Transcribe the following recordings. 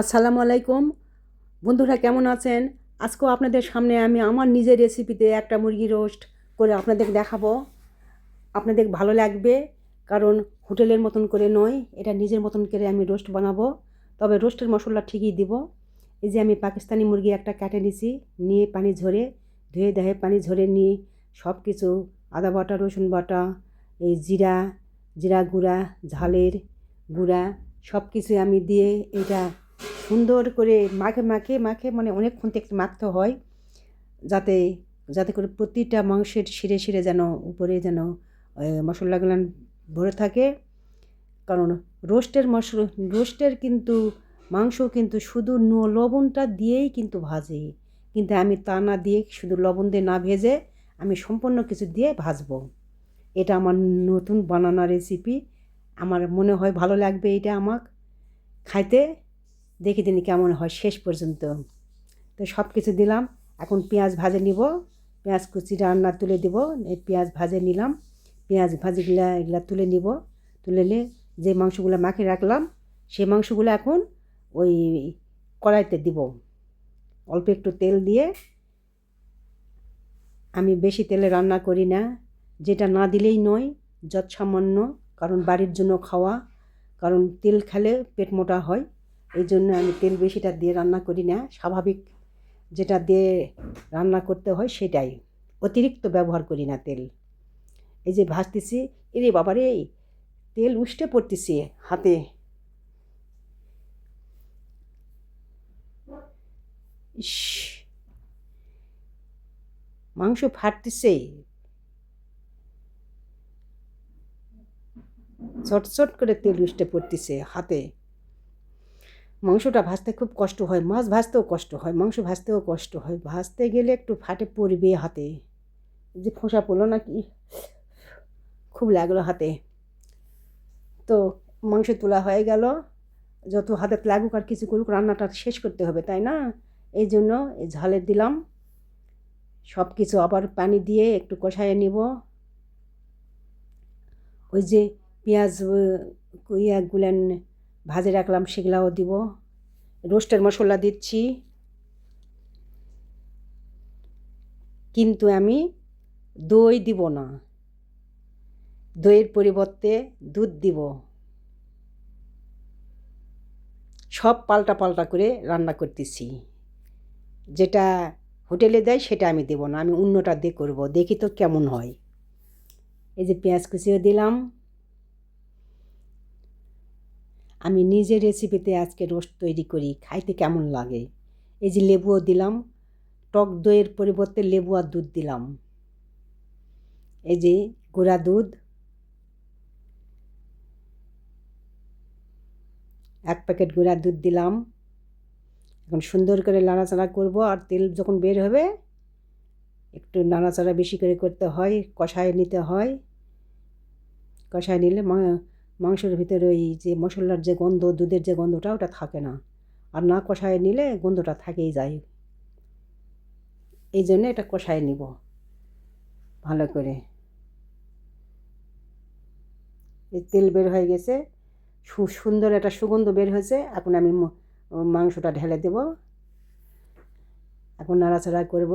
আসসালামু আলাইকুম। বন্ধুরা কেমন আছেন? আজকেও আপনাদের সামনে আমি আমার নিজের রেসিপিতে একটা মুরগি রোস্ট করে আপনাদের দেখাবো। আপনাদের ভালো লাগবে, কারণ হোটেলের মতন করে নয়, এটা নিজের মতন করে আমি রোস্ট বানাবো। তবে রোস্টের মশলা ঠিকই দিব। এই যে আমি পাকিস্তানি মুরগি একটা কেটে নিছি, নিয়ে পানি ঝরে, ধুয়ে দেহে পানি ঝরে নিয়ে সব কিছু আদা বাটা, রসুন বাটা, এই জিরা জিরা গুঁড়া, ঝালের গুঁড়া সব কিছু আমি দিয়ে এটা সুন্দর করে মাখে মাখে মাখে মানে অনেকক্ষণ থেকে মাখতে হয়। যাতে যাতে করে প্রতিটা মাংসের শিরে শিরে যেন উপরে যেন মশলাগুলো ভরে থাকে। কারণ রোস্টের মশলা, রোস্টের কিন্তু মাংস কিন্তু শুধু লবণটা দিয়েই কিন্তু ভাজে। কিন্তু আমি তা না দিয়ে শুধু লবণ দিয়ে না ভেজে আমি সম্পূর্ণ কিছু দিয়ে ভাজবো। এটা আমার নতুন বানানো রেসিপি আমার মনে হয় ভালো লাগবে এটা আমার খাইতে। দেখি তিনি কেমন হয় শেষ পর্যন্ত। তো সব কিছু দিলাম, এখন পেঁয়াজ ভাজে নিব, পেঁয়াজ কুচি রান্না তুলে দিব, এই পেঁয়াজ ভাজে নিলাম, পেঁয়াজ ভাজিগুলা এগুলা তুলে নিব, তুলে নিয়ে যে মাংসগুলো মাখে রাখলাম সেই মাংসগুলো এখন ওই কড়াইতে দিব। অল্প একটু তেল দিয়ে, আমি বেশি তেলে রান্না করি না, যেটা না দিলেই নয় যৎ সামান্য কারণ বাড়ির জন্য খাওয়া, কারণ তেল খেলে পেট মোটা হয়। এই জন্য আমি তেল বেশিটা দিয়ে রান্না করি না। স্বাভাবিক যেটা দিয়ে রান্না করতে হয় সেটাই। অতিরিক্ত ব্যবহার করি না তেল। এই যে ভাজতেছি, এরে বাবারে, তেল উষ্টে পড়তেছে হাতে। ইস, মাংস ফাটতেছে। চটচট করে তেল উষ্টে পড়তেছে হাতে। মাংসটা ভাজতে খুব কষ্ট হয় মাছ ভাজতেও কষ্ট হয় মাংস ভাজতেও কষ্ট হয়। ভাজতে গেলে একটু ফাটে পড়বে হাতে। যে ফোঁসা পড়ল না কি খুব লাগল হাতে। তো মাংস তোলা হয়ে গেল। যত হাতে লাগুক আর কিছু করুক রান্নাটা শেষ করতে হবে তাই না? এই জন্য এই ঝালে দিলাম। সব কিছু আবার পানি দিয়ে একটু কষায় নিব। ওই যে পেঁয়াজ আহ, ইয়াগুলেন ভাজে রাখলাম, সেগুলাও দিব। রোস্টের মশলা দিচ্ছি। কিন্তু আমি দই দিব না। দইয়ের পরিবর্তে দুধ দিব। সব পাল্টা পাল্টা করে রান্না করতেছি। যেটা হোটেলে দেয় সেটা আমি দেবো না, আমি অন্যটা দিয়ে করব, দেখি তো কেমন হয়। এই যে পেঁয়াজ কুচিও দিলাম। আমি নিজের রেসিপিতে আজকে রোস্ট তৈরি করি, খাইতে কেমন লাগে? এই যে লেবুও দিলাম, টক দইয়ের পরিবর্তে লেবু আর দুধ দিলাম। এই যে গুঁড়া দুধ, এক প্যাকেট গুঁড়া দুধ দিলাম। এখন সুন্দর করে নাড়াচাড়া করব আর তেল যখন বের হবে, একটু নাড়াচাড়া বেশি করে করতে হয়, কষায় নিতে হয়। কষায় নিলে মাংসের ভিতরে ওই যে মশলার যে গন্ধ, দুধের যে গন্ধটা ওটা থাকে না। আর না কষায় নিলে গন্ধটা থেকেই যায়। এই জন্য এটা কষায় নিব, ভালো করে। এই তেল বের হয়ে গেছে সুন্দর একটা সুগন্ধ বের হয়েছে। এখন আমি মাংসটা ঢেলে দেব। এখন নাড়াচাড়া করব।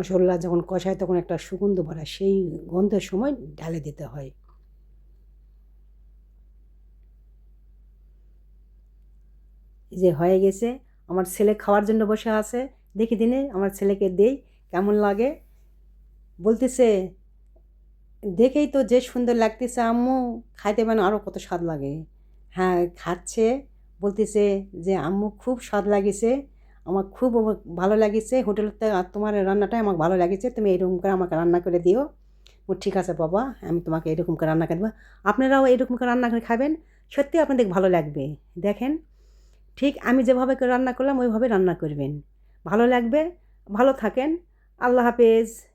মশলা যখন কষায় তখন একটা সুগন্ধ ভরা সেই গন্ধের সময় ঢালে দিতে হয়। যে হয়ে গেছে, আমার ছেলে খাওয়ার জন্য বসে আছে। দেখি দিনে আমার ছেলেকে দেই, কেমন লাগে? বলতেছে, দেখেই তো যে সুন্দর লাগতেছে আম্মু, খাইতে মানে আরও কত স্বাদ লাগে। হ্যাঁ খাচ্ছে। বলতেছে যে, আম্মু, খুব স্বাদ লাগিছে। আমার খুব ভালো লাগিছে। হোটেলতে তোমার রান্নাটাই আমার ভালো লাগিছে। তুমি এরকম করে আমাকে রান্না করে দিও। ও ঠিক আছে বাবা, আমি তোমাকে এরকম করে রান্না করে দেবো। আপনারাও এরকম করে রান্না করে খাবেন। সত্যি আপনাদের ভালো লাগবে। দেখেন, ঠিক আমি যেভাবে রান্না করলাম, ওইভাবে রান্না করবেন। ভালো লাগবে, ভালো থাকেন। আল্লাহ হাফেজ।